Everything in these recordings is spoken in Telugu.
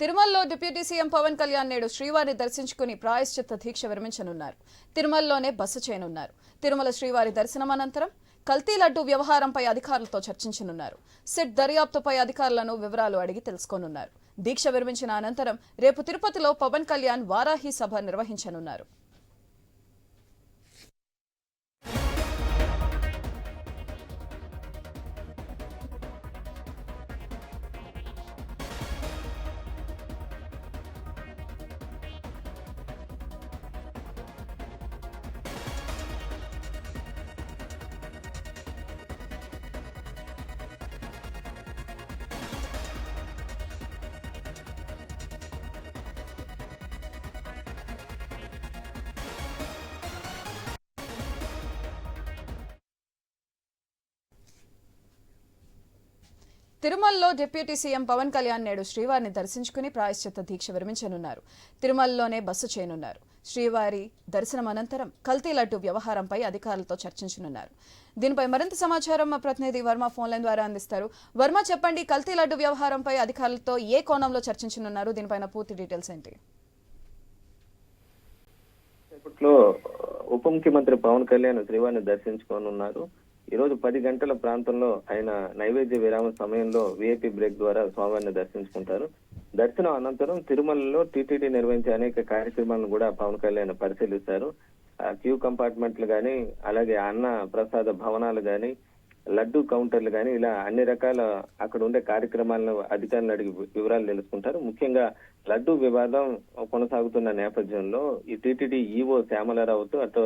తిరుమలలో డిప్యూటీ సీఎం పవన్ కళ్యాణ్ నేడు శ్రీవారిని దర్శించుకుని ప్రాయశ్చిత్త దీక్ష విరమించనున్నారు. తిరుమలలోనే బస చేయనున్నారు. తిరుమల శ్రీవారి దర్శనం అనంతరం కల్తీ లడ్డు వ్యవహారంపై అధికారులతో చర్చించనున్నారు. సిట్ దర్యాప్తుపై అధికారులను వివరాలు అడిగి తెలుసుకోనున్నారు. దీక్ష విరమించిన అనంతరం రేపు తిరుపతిలో పవన్ కళ్యాణ్ వారాహి సభ నిర్వహించనున్నారు. తిరుమలలో డిప్యూటీ సీఎం పవన్ కళ్యాణ్ నేడు శ్రీవారిని దర్శించుకుని ప్రాయశ్చిత్త దీక్ష విరమించనున్నారు. తిరుమలలోనే బస్సు చేయనున్నారు. శ్రీవారి దర్శనం అనంతరం కల్తీ లడ్డు వ్యవహారంపై అధికారులతో చర్చించనున్నారు. దీనిపై మరింత సమాచారం మా ప్రతినిధి వర్మ ఫోన్ లైన్ ద్వారా అందిస్తారు. వర్మ చెప్పండి కల్తీ లడ్డు వ్యవహారంపై అధికారులతో ఏ కోణంలో చర్చించనున్నారు? దీనిపైన పూర్తి డీటెయిల్స్ ఏంటి? సేపట్లో ఉప ముఖ్యమంత్రి పవన్ కళ్యాణ్ శ్రీవారిని దర్శించుకోనున్నారు. ఈ రోజు పది గంటల ప్రాంతంలో ఆయన నైవేద్య విరామ సమయంలో విఐపి బ్రేక్ ద్వారా స్వామివారిని దర్శించుకుంటారు. దర్శనం అనంతరం తిరుమలలో టీటీడీ నిర్వహించే అనేక కార్యక్రమాలను కూడా పవన్ కళ్యాణ్ పరిశీలిస్తారు. ఆ క్యూ కంపార్ట్మెంట్లు కానీ అలాగే అన్న ప్రసాద భవనాలు కానీ లడ్డు కౌంటర్లు కానీ ఇలా అన్ని రకాల అక్కడ ఉండే కార్యక్రమాలను అధికారులు అడిగి వివరాలు తెలుసుకుంటారు. ముఖ్యంగా లడ్డు వివాదం కొనసాగుతున్న నేపథ్యంలో ఈ టీటీడీ ఈవో శ్యామలారావుతో అటు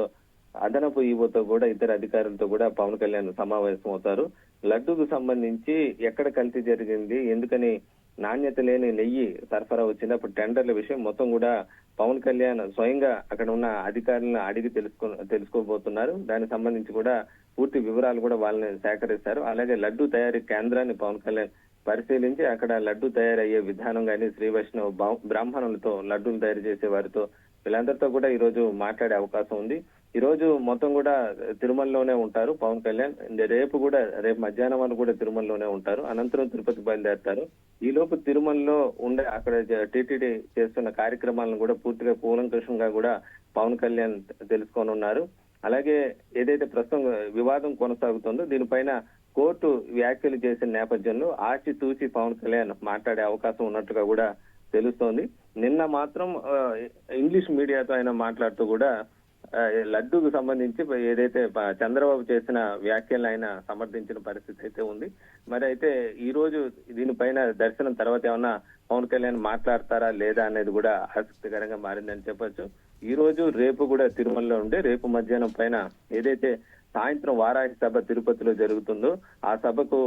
అదనపు ఈవోతో కూడా ఇతర అధికారులతో కూడా పవన్ కళ్యాణ్ సమావేశం అవుతారు లడ్డూకు సంబంధించి ఎక్కడ కల్తీ జరిగింది ఎందుకని నాణ్యత లేని నెయ్యి సరఫరా వచ్చింది అప్పుడు టెండర్ల విషయం మొత్తం కూడా పవన్ కళ్యాణ్ స్వయంగా అక్కడ ఉన్న అధికారులను అడిగి తెలుసుకో తెలుసుకోబోతున్నారు. దానికి సంబంధించి కూడా పూర్తి వివరాలు కూడా వాళ్ళని సేకరిస్తారు. అలాగే లడ్డు తయారీ కేంద్రాన్ని పవన్ కళ్యాణ్ పరిశీలించి అక్కడ లడ్డు తయారయ్యే విధానం కానీ శ్రీ వైష్ణవ బ్రాహ్మణులతో లడ్డూలు తయారు చేసే వారితో వీళ్ళందరితో కూడా ఈ రోజు మాట్లాడే అవకాశం ఉంది. ఈ రోజు మొత్తం కూడా తిరుమలలోనే ఉంటారు పవన్ కళ్యాణ్. రేపు కూడా రేపు మధ్యాహ్నం వరకు కూడా తిరుమలలోనే ఉంటారు. అనంతరం తిరుపతి బయలుదేరుతారు. ఈ లోపు తిరుమలలో ఉండే అక్కడ టీటీడీ చేస్తున్న కార్యక్రమాలను కూడా పూర్తిగా కూలంకషంగా కూడా పవన్ కళ్యాణ్ తెలుసుకొని ఉన్నారు. అలాగే ఏదైతే ప్రస్తుతం వివాదం కొనసాగుతుందో దీనిపైన కోర్టు వ్యాఖ్యలు చేసిన నేపథ్యంలో ఆచి తూచి పవన్ కళ్యాణ్ మాట్లాడే అవకాశం ఉన్నట్టుగా కూడా తెలుస్తోంది. నిన్న మాత్రం ఇంగ్లీష్ మీడియాతో ఆయన మాట్లాడుతూ కూడా లడ్డూకు సంబంధించి ఏదైతే చంద్రబాబు చేసిన వ్యాఖ్యలు ఆయన సమర్థించిన పరిస్థితి అయితే ఉంది. మరి అయితే ఈ రోజు దీనిపైన దర్శనం తర్వాత ఏమన్నా పవన్ కళ్యాణ్ మాట్లాడతారా లేదా అనేది కూడా ఆసక్తికరంగా మారిందని చెప్పొచ్చు. ఈ రోజు రేపు కూడా తిరుమలలో ఉండే రేపు మధ్యాహ్నం పైన ఏదైతే సాయంత్రం వారాహి సభ తిరుపతిలో జరుగుతుందో ఆ సభకు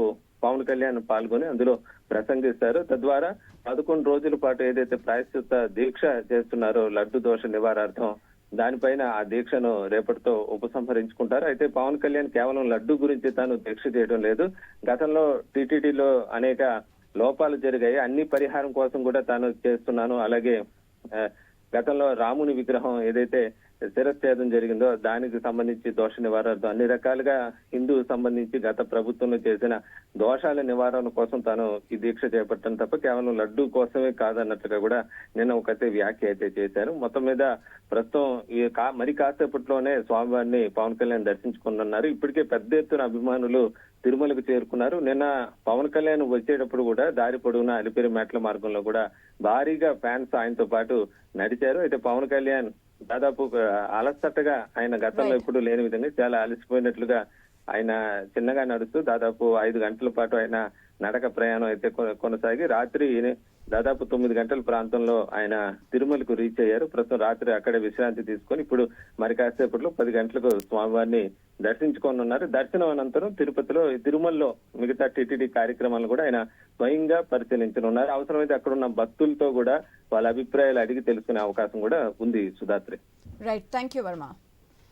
పవన్ కళ్యాణ్ పాల్గొని అందులో ప్రసంగిస్తారు. తద్వారా పదకొండు రోజుల పాటు ఏదైతే ప్రాయశ్చిత దీక్ష చేస్తున్నారో లడ్డు దోష నివారార్థం దానిపైన ఆ దీక్షను రేపటితో ఉపసంహరించుకుంటారు. అయితే పవన్ కళ్యాణ్ కేవలం లడ్డు గురించి తాను దీక్ష చేయడం లేదు. గతంలో టీటీడీలో అనేక లోపాలు జరిగాయి. అన్ని పరిహారం కోసం కూడా తాను చేస్తున్నాను. అలాగే గతంలో రాముని విగ్రహం ఏదైతే శిరచ్ఛేదం జరిగిందో దానికి సంబంధించి దోష నివారణతో అన్ని రకాలుగా హిందూ సంబంధించి గత ప్రభుత్వంలో చేసిన దోషాల నివారణ కోసం తాను ఈ దీక్ష చేపట్టడం తప్ప కేవలం లడ్డు కోసమే కాదన్నట్టుగా కూడా నిన్న ఒకతే వ్యాఖ్య అయితే చేశారు. మొత్తం మీద ప్రస్తుతం ఈ కా- మరి కాసేపట్లోనే స్వామివారిని పవన్ కళ్యాణ్ దర్శించుకున్నారు ఇప్పటికే పెద్ద ఎత్తున అభిమానులు తిరుమలకు చేరుకున్నారు. నిన్న పవన్ కళ్యాణ్ వచ్చేటప్పుడు కూడా దారి పొడవునా అలిపిరి మెట్ల మార్గంలో కూడా భారీగా ఫ్యాన్స్ ఆయనతో పాటు నడిచారు. అయితే పవన్ కళ్యాణ్ దాదాపు అలసటగా ఆయన గతంలో. ఎప్పుడు లేని విధంగా చాలా అలసిపోయినట్లుగా ఆయన చిన్నగా నడుస్తూ దాదాపు ఐదు గంటల పాటు ఆయన నడక ప్రయాణం అయితే కొనసాగి రాత్రి దాదాపు తొమ్మిది గంటల ప్రాంతంలో ఆయన తిరుమలకు రీచ్ అయ్యారు. ప్రస్తుతం రాత్రి అక్కడే విశ్రాంతి తీసుకొని ఇప్పుడు మరి కాసేపట్లో పది గంటలకు స్వామివారిని దర్శించుకోనున్నారు. దర్శనం అనంతరం తిరుపతిలో తిరుమలలో మిగతా టీటీడీ కార్యక్రమాలను కూడా ఆయన స్వయంగా పరిశీలించనున్నారు. అవసరమైతే అక్కడ ఉన్న భక్తులతో కూడా వాళ్ళ అభిప్రాయాలు అడిగి తెలుసుకునే అవకాశం కూడా ఉంది Sudhatri right thank you Varma